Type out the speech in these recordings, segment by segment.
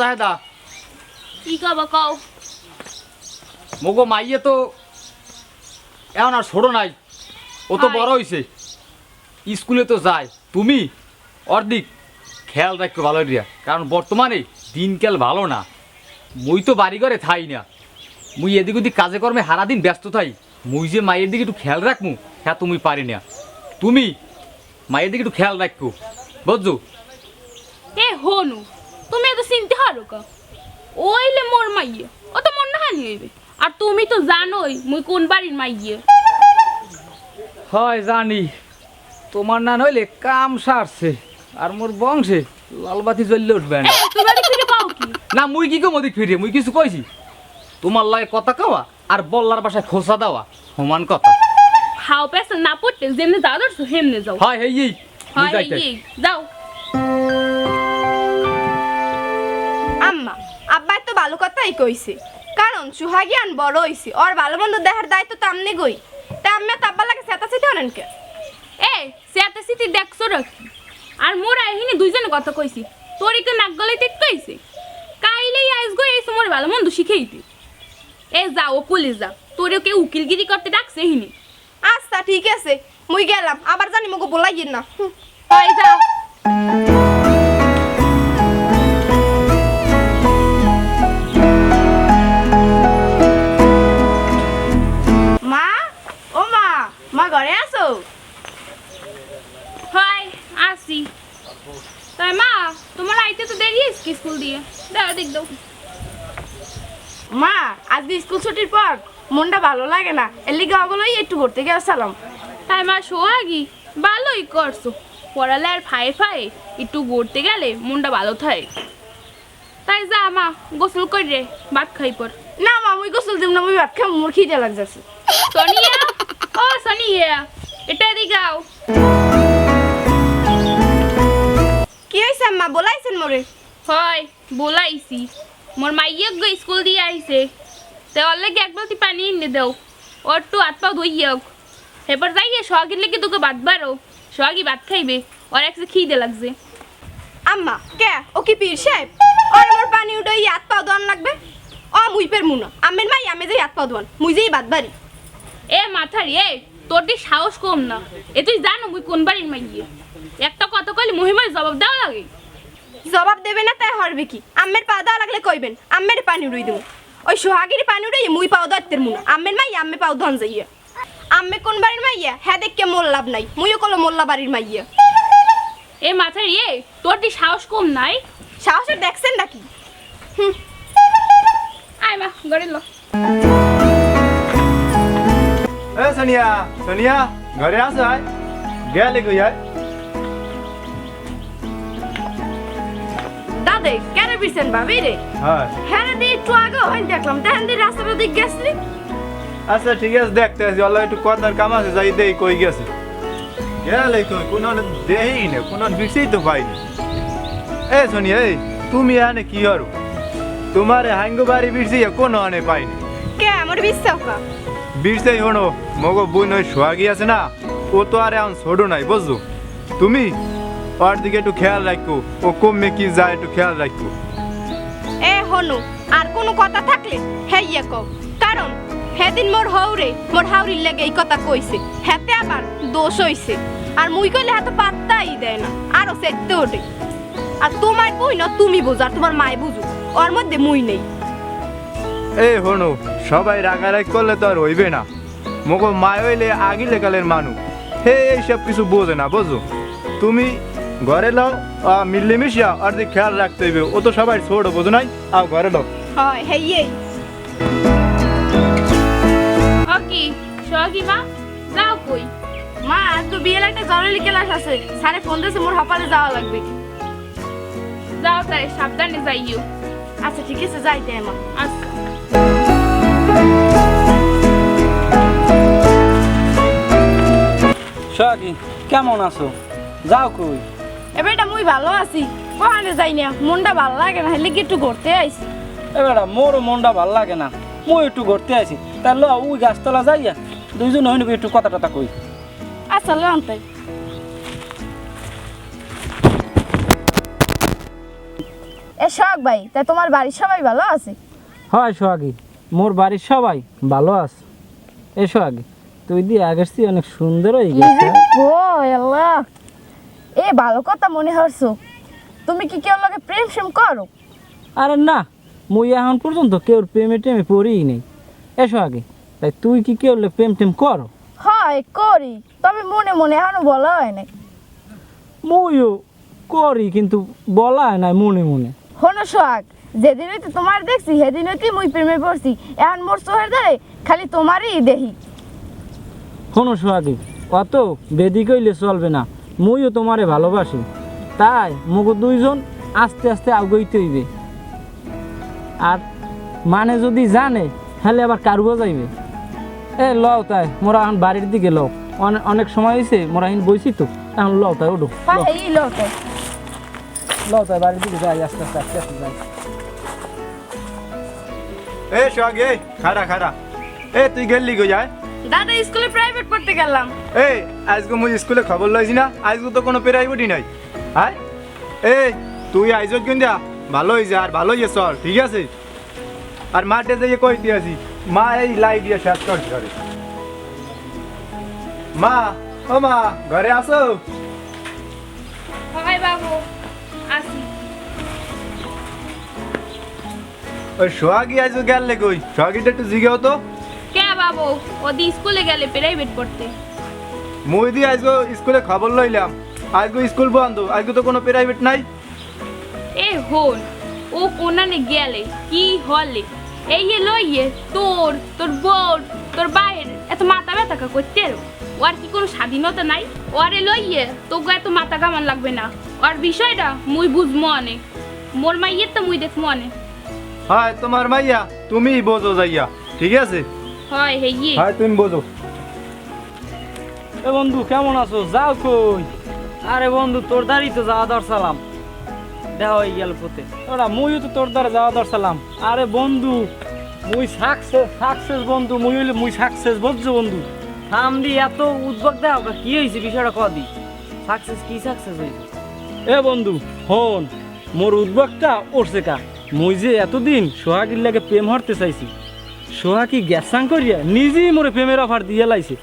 জাহেদা। কি কব কও? মগো মাইয়ে তো এখন আর ছোড়ো নাই। ও তো বড় হইছে। স্কুলে তো যায়। তুমি অর্ধেক খেয়াল রাখো ভালো কারণ বর্তমানে দিনকাল ভালো না। মুই তো বাড়ি ঘরে থাই না। মুই এদিক ওদিক কাজে কর্মে সারাদিন ব্যস্ত থাই। মুই যে মায়ের দিকে একটু খেয়াল রাখমু হ্যাঁ তুমি পারি না। তুমি মায়ের দিকে একটু খেয়াল রাখো। বুঝছ? এ হনু তুমি এত চিনতে হারো কা ওইলে মোর মাইয়ে ও তো মন না হানি হইবে আর তুমি তো জানোই মুই কোন বাড়ির মাইয়ে। হয় জানি। তোমার না নইলে কাম সারছে আর মোর বংশে লালবাতি জ্বললে উঠবে না। তুমি বাড়ি ফিরে পাও কি? না মুই কি কম ওদিক ফিরে? মুই কিছু কইছি? তোমার লাগে কথা কওয়া আর বল্লার বাসায় খোসা দেওয়া সমান কথা। খাও পেছন না পড়তে যেমনে যাও ধরছো হেমনে যাও। হয় হেই হয় যাও। তো কথাই কইছে। কারণ সুহাগিয়ান বড় হইছে ওর ভালো মন্দ দেখার দায়িত্ব তো আমনে গই। তা আমি তো লাগে সেতা সেটা হলেন কে? এ সেতে সিটি দেখছ রাখি আর মোরা এহিনি দুইজনে কথা কইছি তোর ইকে নাক গলে টিক কইছে কাইলেই আইস গো এই সময় ভালো মন্দ শিখেইতি এ যাও ও পুলিশ যা তোর কে উকিলগিরি করতে ডাকছে হিনি। আচ্ছা ঠিক আছে মুই গেলাম আবার জানি মগো বলাইয়েন না। হুম। হয় মা ঘরে আছো? হয় আসি তাই মা তোমার আইতে তো দেরি হয়েছে স্কুল দিয়ে। দাও দেখ দাও। মা আজ স্কুল ছুটির পর মনটা ভালো লাগে না এর লিগে ওগুলোই একটু ঘুরতে গেছিলাম তাই মা সোহাগি ভালোই করছ। পড়ালে আর ফায়ে ফায়ে একটু ঘুরতে গেলে মনটা ভালো থাকে। তাই যা মা গোসল করি রে ভাত খাই পর। না মা মুই গোসল দিম না মুই ভাত খাম মোর খিদে লাগতেছে সোনিয়া ও এটা আও কি হয়েছে আম্মা? বলাইছেন মোরে? হয় বলাইছি। মোর মাইয়ে গো স্কুল দিয়ে আইছে। তে ওর লেগে এক বালতি পানি এনে দাও। ওর তো হাত পা ধুইয়ে হোক। এবার যাইয়ে সোহাগির লেগে তোকে ভাত বারো সোহাগি ভাত খাইবে। ওর একসাথে খিদে লাগছে। আম্মা কে? ও কি পীর সাহেব? আর আমার পানি উঠে হাত পাও দোয়ান লাগবে? ও মুই পের মুনা আমের মাই আমি যে হাত পাও দোয়ান মুই যেই বাদ বাড়ি। এ মাথারি এ। তোর দিয়ে সাহস কম না? এ তুই জানো মুই কোন বাড়ির মাইয়ে? একটা কথা কইলে মহিমার জবাব দেওয়া লাগে। জবাব দেবে না তাই হরবে কি? আম্মের পা দেওয়া লাগলে কইবেন আম্মের পানি উড়াই দেবো। ওই সোহাগির পানি উড়াই মুই পাও দাঁতের মুনা আম্মের মাই আম্মে পাও ধন যাইয়া। আম্মে কোন বাড়ির মাই মাইয়া? হ্যাঁ দেখকে মোর লাভ নাই। মুইও কলো মোল্লা বাড়ির মাই মাইয়া। এ মাথারি ইয়ে তোর দিয়ে সাহস কম নাই? সাহসে দেখছেন নাকি? হুম। আয় মা গড়ে লো। এ সোনিয়া সোনিয়া ঘরে আছো আয় গেলে কই আয় দাদে কেন বিরছেন ভাবি রে? হ্যাঁ। হ্যাঁ দি একটু আগে হইন দেখলাম তেহেন দি রাস্তাটা দিক গেছলি? আচ্ছা ঠিক আছে দেখতে আছি অল্লাহ একটু কথার কাম আছে যাই দেই কই গেছে। গেলে কই কোন দেই না কোন বিক্সেই তো পাইনি এ সোনিয়া এই তুমি আনে কি হরো তোমারে হাঙ্গো বাড়ি বিরছি কোনো আনে পাইনি কে আমার বিশ্বাস না বিরছেই হনো মগো বুন ওই সোহাগি আছে না ও তো আরে এখন ছোটো নাই, বুঝছ? তুমি ওর দিকে একটু খেয়াল রাখো ও কমে কি যায় একটু খেয়াল রাখো এ হনু আর কোনো কথা থাকলে হ্যাঁ ইয়ে কও। কারণ সেদিন মোর হৌরে মোর হাউরির লেগে এই কথা কইছে হেতে আবার দোষ হইছে আর মুই কইলে হাতে পাত্তাই দেয় না আরও সেতে ওঠে আর তোমার বই না, তুমি বুঝো আর তোমার মায় বুঝো ওর মধ্যে মুই নেই। এই হনো সবাই রাগারাগ করলে তো আর হইবে না। মগো মায় হইলে আগিলে কালের মানুষ হে এইসব কিছু বোঝে না বুঝো। তুমি ঘরে লও আ, মিলেমিশিয়া আর দিকে খেয়াল রাখতে হইবে। ও তো সবাই ছোট বোঝো নাই? আও ঘরে লও। হয় হকি মা? যাও কই? মা আজ তো বিয়ের একটা জরুরি ক্লাস আছে। সাড়ে ফোন দিয়েছে মোর হপালে যাওয়া লাগবে। যাও তাই সাবধানে যাইও। আচ্ছা ঠিক আছে যাইতে মা। আচ্ছা। সোহাগী কেমন আছো? যাও কই? এবার এটা মুই ভালো আছি। কখানে যাই না মনটা ভালো লাগে না হেলে কি একটু ঘুরতে আইছি। এবার মোরও মনটা ভালো লাগে না মই একটু ঘুরতে আছি তার ল ওই গাছতলা যাইয়া দুইজন হইনবি একটু কথা টথা কই। আচ্ছা লন্তাই এ শখ ভাই তা তোমার বাড়ির সবাই ভালো আছে? হয় সোহাগী মোর বাড়ির সবাই ভালো আছে। এ সোহাগী। তুই দিয়ে আগের চেয়ে অনেক সুন্দর হয়ে গেছে। কয় আল্লাহ। এ ভালো কথা মনে হরছো তুমি কি কেউ লগে প্রেম সেম করো? আরে না মুই এখন পর্যন্ত কেউ প্রেমে টেমে পড়িই নেই। এ সোহাগী তাই তুই কি কেউ প্রেম টেম করো? হয় করি তবে মনে মনে এখনও বলা হয় নাই। মুইও করি কিন্তু বলা হয় না মনে মনে। হনো সোহাগ যেদিন হইতে তোমার দেখছি সেদিন হইতে মুই প্রেমে পড়ছি। এখন মোর চোখের দ্বারে খালি তোমারই দেখি শোনো সোহাগী। অত বেদি কইলে চলবে না। মুইও তোমারে ভালোবাসি। তাই মুখ দুইজন আস্তে আস্তে আগুইতে হইবে। আর মানে যদি জানে তাহলে আবার কারুও যাইবে। এ লও তাই মোরা এখন বাড়ির দিকে লও। অনে- অনেক সময় হয়েছে মোরা এখন বইছি তো। এখন লও তাই ওঠো। লও। তাই। বাড়ির দিকে যাই আস্তে আস্তে আস্তে আস্তে যাই। এ সোহাগ এ খারা খারা এ তুই গেলি গো যায়? দাদা স্কুলে প্রাইভেট পড়তে গেলাম। এই আজকে মুই স্কুলে খবর লইছি না আজকে তো কোনো প্রাইভেটই নাই। হাই এই তুই আইজত কিন্তু ভালো হয়েছে আর ভালো হয়েছে চল ঠিক আছে? আর মাঠে যেয়ে কই দিয়েছি মা এই লাই দিয়ে শেষ কর ঘরে। মা ও মা ঘরে আসো। হয় বাবু আসি। ওই সোহাগি আইজো গেলে কই সোহাগিটা একটু জিগেও তো। বাবু ওদি স্কুলে গেলে প্রাইভেট পড়তে। মুই আজকে স্কুলে খবর লইলাম। আজকে স্কুল বন্ধ আজকে তো কোনো প্রাইভেট নাই। এ হন ও কোনানে গেলে কি হলে? এই লইয়ে তোর তোর বোর তোর বাইর এত মাথা ব্যথা করতে? ওর কি কোনো স্বাধীনতা নাই? ওরে লইয়ে তোকে এত মাথা কামান লাগবে না। ওর বিষয়টা মুই বুঝব অনেক মোর মাইয়ের তো মুই দেখব অনেক হয় তোমার মাইয়া তুমিই বোঝো যাইয়া ঠিক আছে? হয় হে ইয়ে হয় তুমি বোঝো। এ বন্ধু কেমন আছো? যাও কই? আরে বন্ধু তোর দাঁড়ি তো যাওয়া দরসালাম দেখা হয়ে গেল পথে। ওরা মুইও তো তোর দ্বারা যাওয়া দরসালাম আরে বন্ধু মুই সাকসেস সাকসেস বন্ধু মুই হইলে মুই সাকসেস বুঝছ বন্ধু। থাম দি এত উদ্ভব দেওয়া কি হয়েছে বিষয়টা কদি সাকসেস কি সাকসেস হয়েছে এ বন্ধু হন মোর উদ্ভবটা উঠছে কা। মুই যে এতদিন সোহাগির লাগে প্রেম হরতে চাইছি সোহাগি গ্যাসাং করিয়া নিজেই মোরে প্রেমের অফার দিয়ে লাইছে?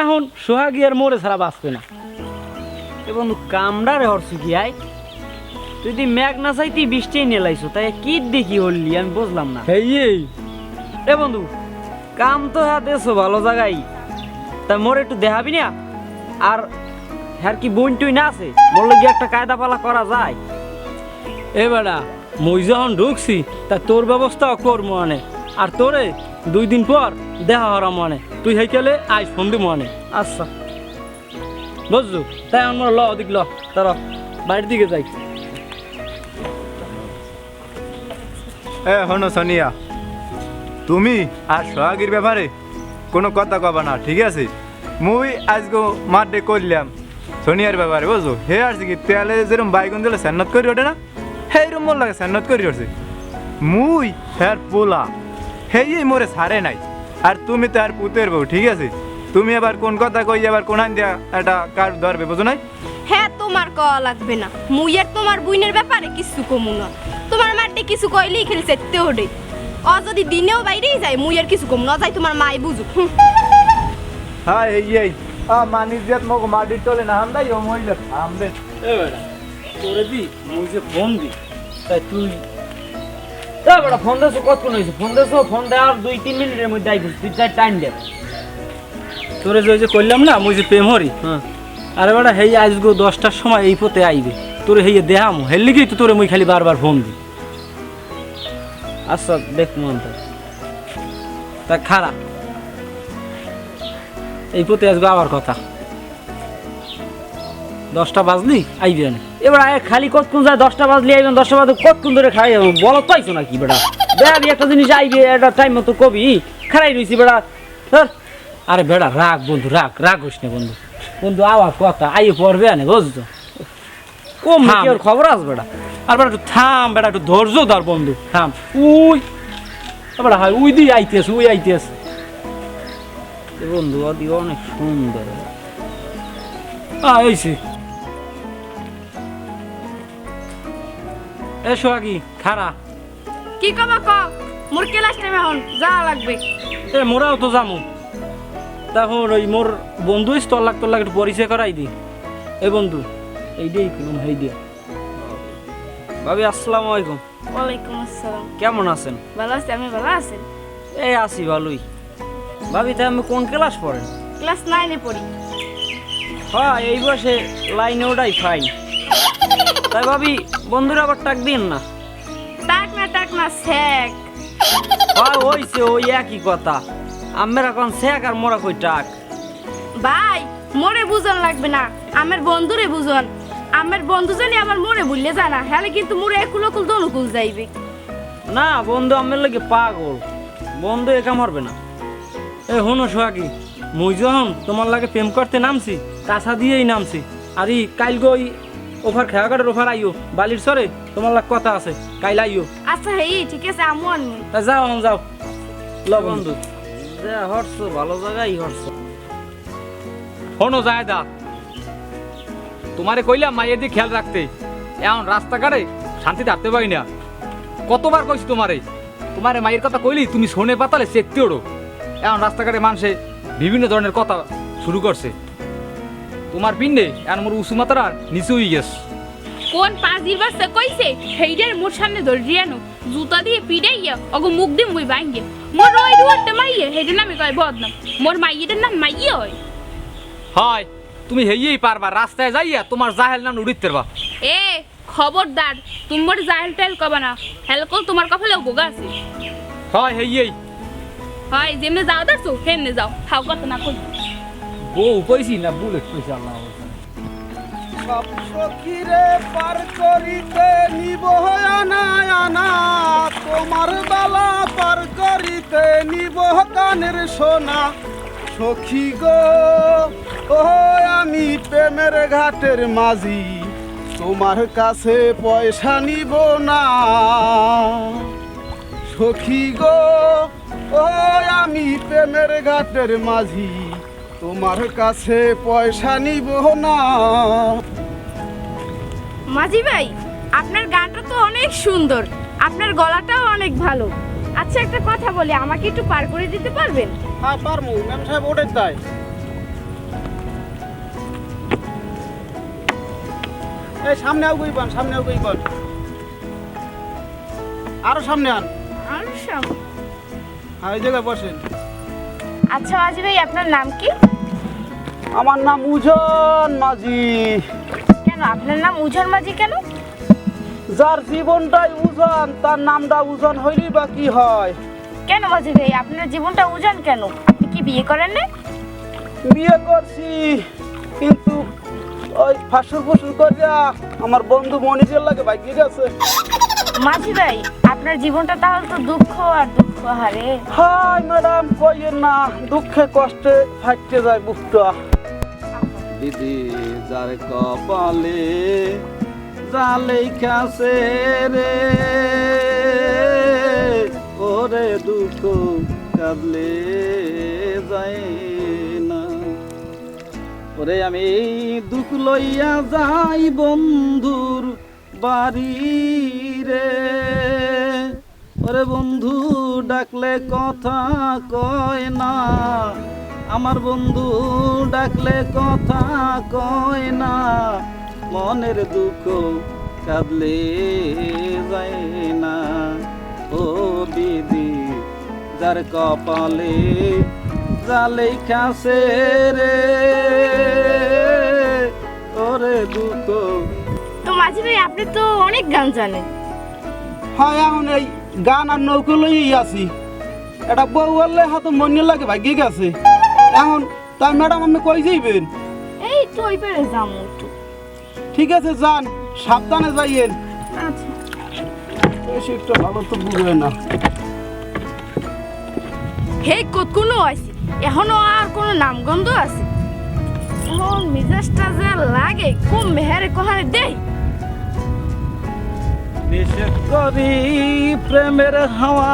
এখন সোহাগি আর মোরে ছাড়া বাঁচবে না। এ বন্ধু কামড়ারে হরছু কি আয় তুই যদি ম্যাগ না চাইতি বৃষ্টি নিয়ে লাইছো তাই কি দেখি হল্লি আমি বুঝলাম না। এই। এ বন্ধু কাম তো হ্যাঁ দেছো ভালো জায়গায় তা মোর একটু দেখাবি না? আর হ্যার কি বইন টুই না আছে? বলল কি একটা কায়দা পালা করা যায়। এ বেড়া মুই যখন ঢুকছি তা তোর ব্যবস্থাও কর মনে আর তোরে দুই দিন পর দেখা হরা মনে। তুই হেকেলে আজ ফোন দি মনে আচ্ছা। বুঝছ? তাই আমার ল ওদিক ল। তার বাড়ির দিকে যাই। এ হনো সোনিয়া। তুমি আর সোহাগির ব্যাপারে কোনো কথা কবা না ঠিক আছে? মুই আজকে মাঠে করলাম সোনিয়ার ব্যাপারে বুঝছ? হে আর কি তেলে যেরকম বাইগুন দিলে স্যান্নত করে ওঠে না সেইরকম মোর লাগে স্যান্নত করে উঠছে মুই হ্যার পোলা। হেই মোরে ছাড়ে নাই। আর তুমি তো আর পুতের বউ ঠিক আছে? তুমি আবার কোন কথা কই আবার কোন দিয়া একটা কার ধরবে বুঝো নাই? হ্যাঁ তোমার কওয়া লাগবে না। মুই আর তোমার বুইনের ব্যাপারে কিছু কমু না। তোমার মাঠে কিছু কইলেই খেলে সেতে ওঠে। অ যদি দিনেও বাইরেই যায় মুই আর কিছু কম না। যাই তোমার মাই বুঝুক। হুঁ। হ্যাঁ এই এই। আ মানিস দিয়াত মগ মাটির তলে না হামদাই ও মহিলা হামদে এ বেড়া তোরে দি মুই যে ফোন দি তাই তুই বেটা ফোন দেছো কতক্ষণ হয়েছে? ফোন দেছো ফোন দেওয়ার দুই তিন মিনিটের মধ্যে আইছিস তুই চাই টাইম দে। তোরে যে ওই যে করলাম না মুই যে প্রেম হরি? হ্যাঁ। আরে বেড়া হেই আজগো দশটার সময় এই পথে আইবে। তোরে হেয়ে দেহামো হের লিগেই তো তোরে মুই খালি বারবার ফোন দি আচ্ছা দেখ মন তো। তা খারাপ। এই পথে আজকে আবার কথা। দশটা বাজলি? আইবি না এবার আয় খালি কতক্ষণ যায় দশটা বাজলে আইবেন দশটা বাজে কতক্ষণ ধরে খাই বলো তো আইছো নাকি বেটা? দেখাবি একটা জিনিস আইবে একটা টাইম মতো কবি। খারাই রইছি বেটা ধর আরে বেড়া রাগ বন্ধু রাগ রাগ হইস না বন্ধু। বন্ধু আবার কথা আইয়ে পড়বে না বুঝছ? কম থাম। ওর খবর আছে বেটা আর বেড়া একটু থাম বেড়া একটু ধৈর্য ধর বন্ধু থাম। উই। বেড়া হয় উই দিয়ে আইতেস উই আইতেস বন্ধু ওদি অনেক সুন্দর। আ এ সোহাগী খারা কি কবা ক? মোর ক্লাস টাইম এখন যা লাগবে। এ মোরাও তো যামু। তারপর ওই মোর বন্ধু স্তল লাগ তোর লাগে একটু পরিচয় করাই দি। এ বন্ধু এই দিয়ে কিনুম এই দিয়ে ভাবি আসসালামু আলাইকুম। ওয়ালাইকুম আসসালাম। কেমন আছেন? ভালো আছি আমি ভালো আছেন? এই আছি ভালোই। ভাবি তাই আমি কোন ক্লাস পড়েন? ক্লাস নাইনে পড়ি। হ্যাঁ এই বসে লাইনে ওটাই ফাইন তাই ভাবি বন্ধুরা আবার টাক দিন না। টাক না টাক না শেখ। হয় ওইছে ওই একই কথা। আমরা এখন শেখ আর মোরা কই টাক? ভাই মোরে বুঝন লাগবে না। আমার বন্ধুরে বুঝন। আমার বন্ধু জানি আমার মোরে ভুললে জানা হলে কিন্তু মোরে একুল অকুল দনুকুল যাইবে। না বন্ধু আমার লাগে পাগল। বন্ধু একা মারবে না। এ হনো সোহাগি মুই যখন তোমার লাগে প্রেম করতে নামছি কাছা দিয়েই নামছি। আর ই গই ওভার খেয়া কাটার ওভার আইও বালির সরে তোমার লাগ কথা আছে কাইল আইও আচ্ছা হেই ঠিক আছে আমু আনমু। তা যাও এখন যাও। ল বন্ধু। যে হরছো ভালো জায়গায় হরছো। হনো যায় দা তোমারে কইলাম মাইয়ের দিকে খেয়াল রাখতে। এখন রাস্তাঘাটে শান্তি থাকতে পারি না। কতবার কইছি তোমারে তোমারে মায়ের কথা কইলি তুমি শোনে পাতালে চেকতে ওড়ো। এখন রাস্তাঘাটে মানুষে বিভিন্ন ধরনের কথা শুরু করছে। তোমার পিণ্ডে এখন মোর উঁচু মাতারা নিচু হয়ে গেছে। কোন পাঁচির বাচ্চা কইছে হেইডার মোর সামনে ধরিয়ানো জুতা দিয়ে পিড়াইয়া অগো মুখ দিয়ে মুই ভাঙ্গে মোর ওই রুয়ারটা মাইয়ে হেইডার নামে কয় বদনাম। মোর মাইয়েটার নাম মাইয়ে হয়। হয় তুমি হেইয়েই পারবা রাস্তায় যাইয়া তোমার জাহেল নাম উড়িতে পারবা এ খবরদার তুমি মোর জাহেল টাইল কবা না হেলকল তোমার কপালেও বোগা আছে। হয় হেইয়েই। হয় যেমনে যাও দাঁড়ছো হেমনে যাও খাও কথা না কই বউ কইছি না বুলেট কইছি আল্লাহ সব সখীরে পার করিতে নিব আনা আনা, তোমার বালা পার করিতে নিব কানের সোনা। সখী গো ও আমি প্রেমের ঘাটের মাঝি, তোমার কাছে পয়সা নিব না। সখী গো ও আমি প্রেমের ঘাটের মাঝি তোমার কাছে পয়সা নিব না। মাঝি ভাই আপনার গানটা তো অনেক সুন্দর আপনার গলাটাও অনেক ভালো। আচ্ছা একটা কথা বলি আমাকে একটু পার করে দিতে পারবেন? হ্যাঁ পারমু ম্যাম সাহেব ওটাই তাই। এই সামনে আও গইবান সামনে আও গইবান আরও সামনে আন। আর সব হ্যাঁ এই জায়গায় বসেন। আচ্ছা মাঝি ভাই আপনার নাম কি? আমার নাম উজন মাঝি। কেন আপনার নাম উজন মাঝি কেন? যার জীবনটাই উজন তার নামটা উজন হইলি বা কি হয়? কেন মাঝি ভাই আপনার জীবনটা উজন কেন? আপনি কি বিয়ে করেন না বিয়ে করছি কিন্তু ওই ফাঁসুর ফুসুর করিয়া আমার বন্ধু মনিজের লাগে বাইকে গেছে মাঝি ভাই আপনার জীবনটা তাহলে তো দুঃখ আর দুঃখ হারে। হাই ম্যাডাম কইয়েন না? দুঃখে কষ্টে ফাইটে যায় বুকটা। দিদি যার কপালে জালেই খাসে রে ওরে দুঃখ কাঁদলে যায় না। ওরে আমি দুঃখ লইয়া যাই বন্ধুর বাড়ি। রে ওরে বন্ধু, ডাকলে কথা কয় না। আমার বন্ধু, ডাকলে কথা কয় না। মনের দুঃখ কাঁদলে যায় না। ও দিদি, যার কপালে জালেই খাসে রে। ওরে দুঃখ তো মাঝি ভাই, আপনি তো অনেক গান জানেন। হয় এখন এই গান আর নৌকো লইই আছি। এটা বউ বললে হয়তো মনে লাগে ভাগ্যে গেছে। এখন তাই ম্যাডাম আপনি কই যাইবেন? এই তো ওই পেরে একটু। ঠিক আছে যান সাবধানে যাইয়েন। আচ্ছা। বেশি একটু ভালো তো বুঝবে না। হে কতক্ষণ আছে এখনও আর কোনো নামগন্ধ আছে? এখন মিজাজটা যে লাগে কোন মেহেরে কহারে দেই? প্রেমের হাওয়া।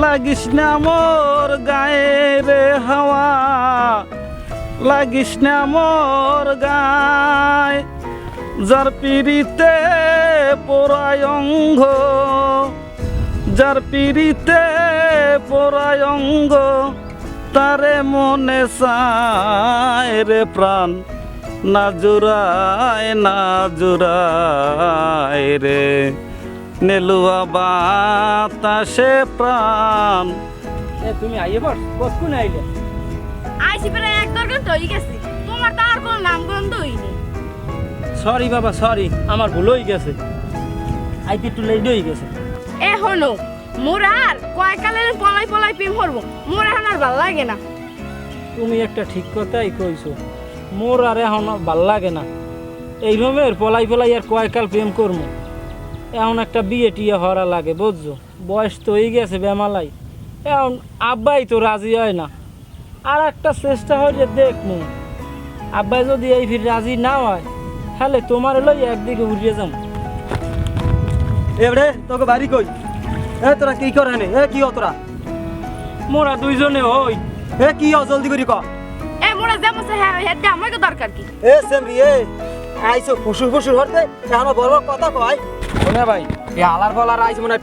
লাগিস না মোর গায়ে রে হাওয়া। লাগিস না মোর গায় যার পিড়িতে পোড়ায় অঙ্গ। যার পিড়িতে পোড়ায় অঙ্গ, তারে মনে চায় রে প্রাণ। না জুড়ায় না জুড়ায় রে। নেলুয়া বাতাসে প্রাণ। এ তুমি আইয়ে বস কতক্ষণ আইলে? আইসি প্রায় এক দরকার তো হয়ে গেছে। তোমার তো আর কোনো নামগন্ধ হয়নি সরি বাবা সরি আমার ভুল হয়ে গেছে। আইতে একটু লেট হয়ে গেছে। এ হনো মোর আর কয় কালের পলাই পলাই প্রেম করব। মোর এখন আর ভালো লাগে না। তুমি একটা ঠিক কথাই কইছো। মোর আর এখন ভালো লাগে না। এইভাবে পলাই পলাই আর কয়কাল প্রেম করব এখন একটা বিয়ে টিয়ে হরা লাগে বুঝছ? বয়স তো হয়ে গেছে বেমালাই। এখন আব্বাই তো রাজি হয় না। আর একটা চেষ্টা হয় যে দেখমু। আব্বাই যদি এই ফির রাজি না হয় তাহলে তোমার লই একদিকে উড়িয়ে যাব এবারে তোকে বাড়ি কই? এ তোরা কি করে নে এ কি হ তোরা? মোরা দুইজনে হই। এ কি হ? জলদি করে ক। এ মোরা যেমন হ্যাঁ হ্যাঁ দিয়ে আমাকে দরকার কি? এ সেমরি এ আইসো ফুসুর ফুসুর হরতে এখন বড় কথা কয়। শোনে ভাই হালার ফালার আইস মনে হয়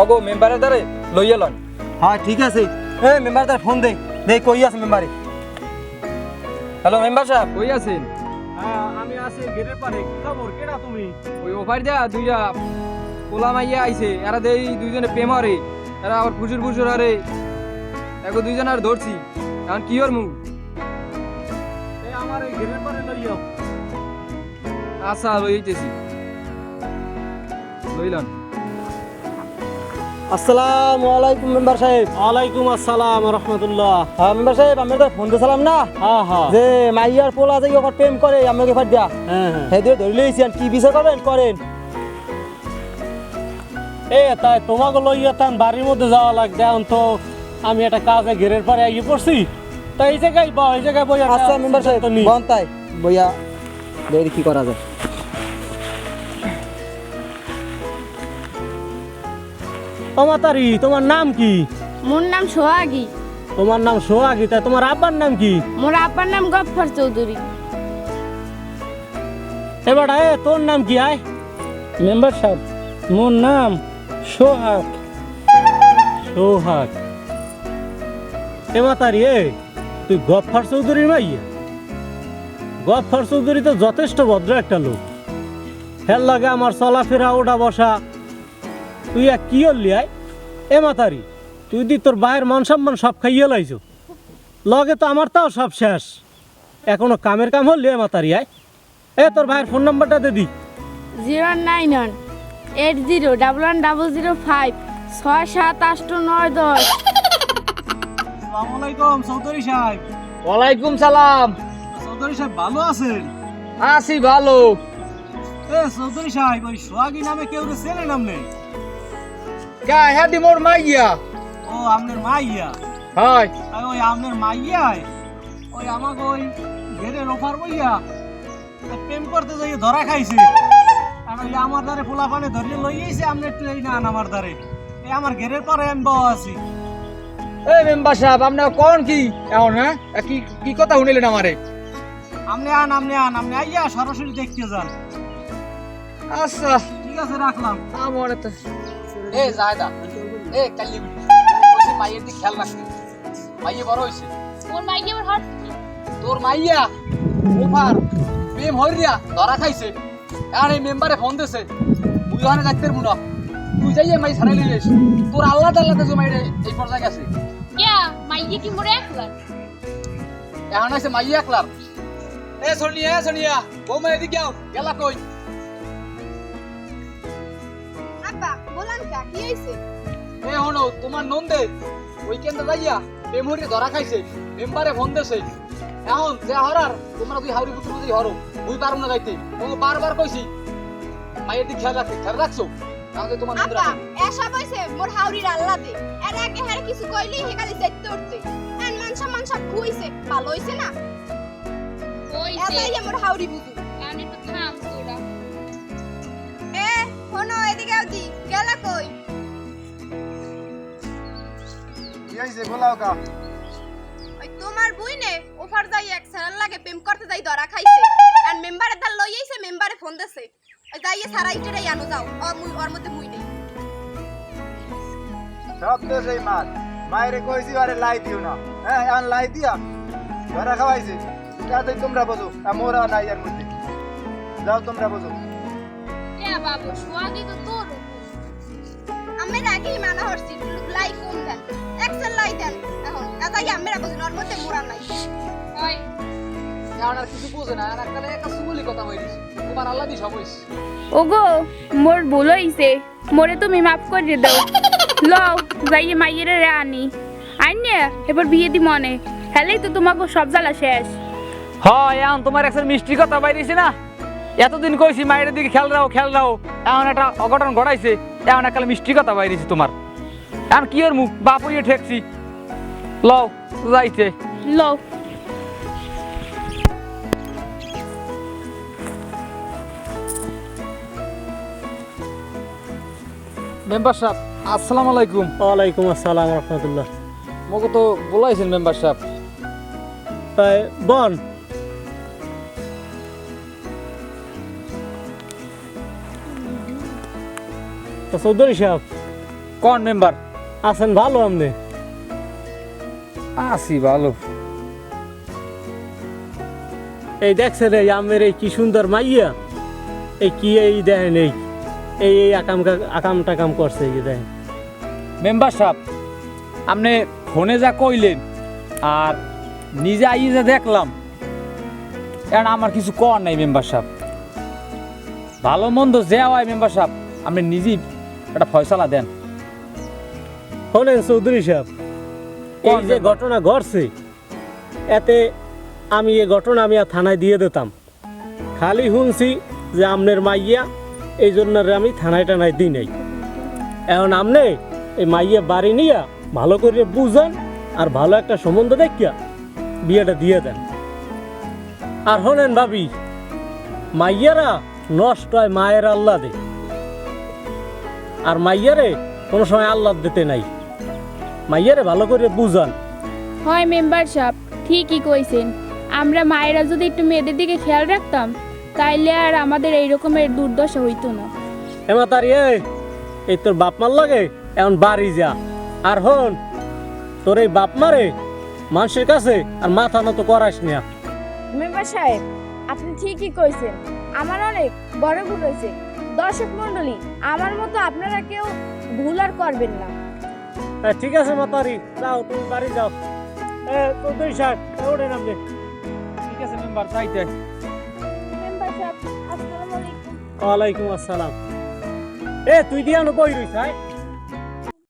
অগো মেম্বারের দ্বারে লইয়া লন হ্যাঁ ঠিক আছে। এ মেম্বার ফোন দে। দে কই আছে মেম্বারে? হ্যালো মেম্বার সাহেব কই আছেন? আমি আছি গেটের পারে। কি খবর? কেডা তুমি? ওই ওভার দেয়া দুইটা পোলা মাইয়া আইছে। এরা দেই দুইজনে পেমারে এরা আবার ফুসুর ফুসুর আরে এগো দুইজন আর ধরছি। এখন কি ওর মুখ? আমার পারে লইও। আচ্ছা লইতেছি। লইলন আসসালামু আলাইকুম মেম্বার সাহেব। ওয়ালাইকুম আসসালাম রহমতুল্লাহ। হ্যাঁ মেম্বার সাহেব আমি তো ফোন দিয়েছিলাম না? হ্যাঁ হ্যাঁ। যে মাইয়ার পোলা যে ওখানে প্রেম করে আমাকে ফাট দিয়া। হ্যাঁ হ্যাঁ। হে দিয়ে ধরে লইছেন কি বিচার করবেন? করেন। এ তাই তোমাকে লইয়া তান বাড়ির মধ্যে যাওয়া লাগবে। এখন তো আমি একটা কাজে ঘেরের পরে আইয়ে পড়ছি। তাই এই জায়গায় বা এই জায়গায় বই আচ্ছা মেম্বার সাহেব বন তাই বইয়া দেখি কি করা যায়। মাতারি তোমার নাম কি? মোর নাম সোহাগী। তোমার নাম সোহাগী তাই তোমার আব্বার নাম কি? মোর আব্বার নাম গফফর চৌধুরী। এবার এ তোর নাম কি আয়। মেম্বার সাহেব মোর নাম সোহাগ। সোহাগ। এ মাতারি এ। তুই গফফার চৌধুরীর মাইয়া গফফার চৌধুরী তো যথেষ্ট ভদ্র একটা লোক। হেল লাগে আমার চলাফেরা, ওঠা বসা। তুই এক কি হলি আয় এ মাতারি, তুই দি তোর বায়ের মান সম্মান সব খাইয়ে লাইছো। লগে তো আমার তাও সব শেষ। এখনও কামের কাম হলি এ মাতারি আয় এ তোর ভাইয়ের ফোন নাম্বারটা দে দি। Zero nine one, eight zero, double one, double zero, five, ছয় সাত আষ্ট নয়, দশ। আসসালামু আলাইকুম চৌধুরী সাহেব। ওয়ালাইকুম সালাম। চৌধুরী সাহেব ভালো আছেন? আছি ভালো। এ চৌধুরী সাহেব ওই সোহাগী নামে কেউ তো চেনে নাম নেই? কা হ্যাঁ দি মোর মাইয়া। ও আপনার মাইয়া? হয়। আর ওই আপনার মাইয়ায় ওই আমাকে ওই ঘেরের অফার বইয়া প্রেম করতে যাই ধরা খাইছে। আর ওই আমার দ্বারে পোলা পানে ধরিয়ে লই আইছে আপনি একটু এই না আন আমার দ্বারে। এই আমার ঘেরের পরে আমি বউ আছি। এই মেম্বার সাহেব আপনার কোন কি এখন হ্যাঁ? কি কি কথা শুনিলেন আমারে? আপনি আন আপনি আন আপনি আইয়া সরাসরি দেখতে যান। আচ্ছা। ঠিক আছে রাখলাম। আমার তো এ জায়দা। এ কালি বসে মাইয়ের দিকে খেয়াল রাখবি। মাইয়ে বড় হইছে। ওর মাইকে আবার হট তোর মাইয়া ওপার প্রেম হইরিয়া ধরা খাইছে। আর এই মেম্বারে ফোন দিছে। তুই ওখানে যাইতে যাইয়ে মাই ছাড়াই লইস তোর আল্লাহ আল্লাহ জমাই এই পর্যায়ে গেছে। কিয়া মাইকে কি মরে একলা এখন আছে মাইয়া একলার। এ সোনিয়া এ সোনিয়া বৌমা এদিকে আও। গেলা কই? আব্বা বলান কা কি হইছে? এ হনো তোমার নন্দে উইকেন্ডে যাইয়া মেমোরি ধরা খাইছে মেম্বারে ফোন দেছে। এখন যে হরার তোমরা দুই হাউরি পুত্র দুই হরো মুই পারব না যাইতে। তোমাকে বারবার কইছি মায়ের দিকে খেয়াল রাখতে খেয়াল রাখছো? তাহলে তোমার আব্বা এসব হইছে মোর হাউরির আল্লাহ এর আগে হারে কিছু কইলি হে খালি যাইতে উঠতে এন মান সম্মান সব খুইছে ভালো হইছে না? হইছে এতই মোর হাউরি বুঝু। আমি তো থাম তোরা। এ হনো এদিকে আউদি গেলা কই? কি হইছে বলাও কা ওই তোমার বুইনে ওফার যাই এক সারার লাগে প্রেম করতে যাই ধরা খাইছে। আর মেম্বারে তার লই আইছে মেম্বারে ফোন দেছে। যাইয়ে সারাইটাই আনো যাও। ওর মুই ওর মধ্যে মুই নেই। সব তো সেই মাছ। মায়েরে কইছি আরে লাই দিও না। হ্যাঁ এখন লাই দিয়া। ধরা খাওয়াইছে। তাতে তোমরা বোঝো। আর মোরা নাই এর মধ্যে। যাও তোমরা বোঝো। বাবু সোয়াগি তো তোর আমি আগেই মানা হরছি। লাই কম দেন? এক্সেল লাই দেন। এখন। যাই আমি রাখো ওর মধ্যে মোরা নাই। হয় আর কিছু বোঝে না আর একটা একটা সুবলি কথা বলিস। তোমার আল্লাহ দি সবইস ওগো মোর ভুল হইছে। মোরে তুমি মাফ করে দাও। লও যাইয়ে মাইয়ের রে আনি। আইনে এবার বিয়ে দি মনে হেলেই তো তোমাকে সব জ্বালা শেষ। হয় এখন তোমার একটা মিষ্টি কথা বাইরেছে না? এতদিন কইছি মায়ের দিকে খেয়াল রাও খেয়াল রাও এখন একটা অঘটন ঘটাইছে এখন একটা মিষ্টি কথা বাইরেছে তোমার। এখন কি ওর মুখ? বাপ ঠেকছি। লও যাইছে লও। মেম্বার সাহেব আসসালামু আলাইকুম ওয়ালাইকুম আসসালাম রহমতুল্লাহ মোকে তো বলাইছেন মেম্বার সাহেব তাই বল তো চৌধুরী সাহেব কোন মেম্বার আছেন ভালো আপনি? আছি ভালো। এই দেখছেন এই আমের এই কি সুন্দর মাইয়া? এই কি এই দেখেন এই? এই এই আকাম আকাম টাকাম করছে এই যে দেখেন। মেম্বার সাহেব আপনি ফোনে যা কইলেন আর নিজে আইয়ে যা দেখলাম এখন আমার কিছু কর নাই মেম্বার সাহেব। ভালো মন্দ যে হয় মেম্বার সাহেব আপনি নিজেই একটা ফয়সালা দেন। শোনেন চৌধুরী সাহেব এই যে ঘটনা ঘটছে এতে আমি এই ঘটনা আমি আর থানায় দিয়ে দিতাম। খালি শুনছি যে আমনের মাইয়া এই জন্য আমি থানায় টানায় দিই নাই। এখন আমনে এই মাইয়া বাড়ি নিয়া ভালো করে বুঝান আর ভালো একটা সম্বন্ধ দেখিয়া বিয়েটা দিয়ে দেন। আর শোনেন ভাবি, মাইয়ারা নষ্ট হয় মায়ের আল্লাহ দে আর মাইয়ারে কোনো সময় আল্লাহ দিতে নাই। মাইয়ারে ভালো করে বুঝান। হয় মেম্বার সাহেব, ঠিকই কইছেন। আমরা মায়েরা যদি একটু মেয়েদের দিকে খেয়াল রাখতাম তাইলে আর আমাদের এই রকমের দুর্দশা হইতো না। হেমা তার এই এই তোর বাপ মার লাগে এখন বাড়ি যা। আর হন তোর এই বাপ মারে মানুষের কাছে আর মাথা নত করাস না। মেম্বার সাহেব আপনি ঠিকই কইছেন। আমার অনেক বড় ভুল হয়েছে। দর্শক মণ্ডলী আমার মতো আপনারা কেউ ভুল আর করবেন না। তা ঠিক আছে মাতারি যাও তুমি বাড়ি যাও। এ তোর দুই শাক ওঠে নামবে ঠিক আছে মেম্বার চাইতে ওয়ালাইকুম আসসালাম। এ তুই দিয়ে বই রইছ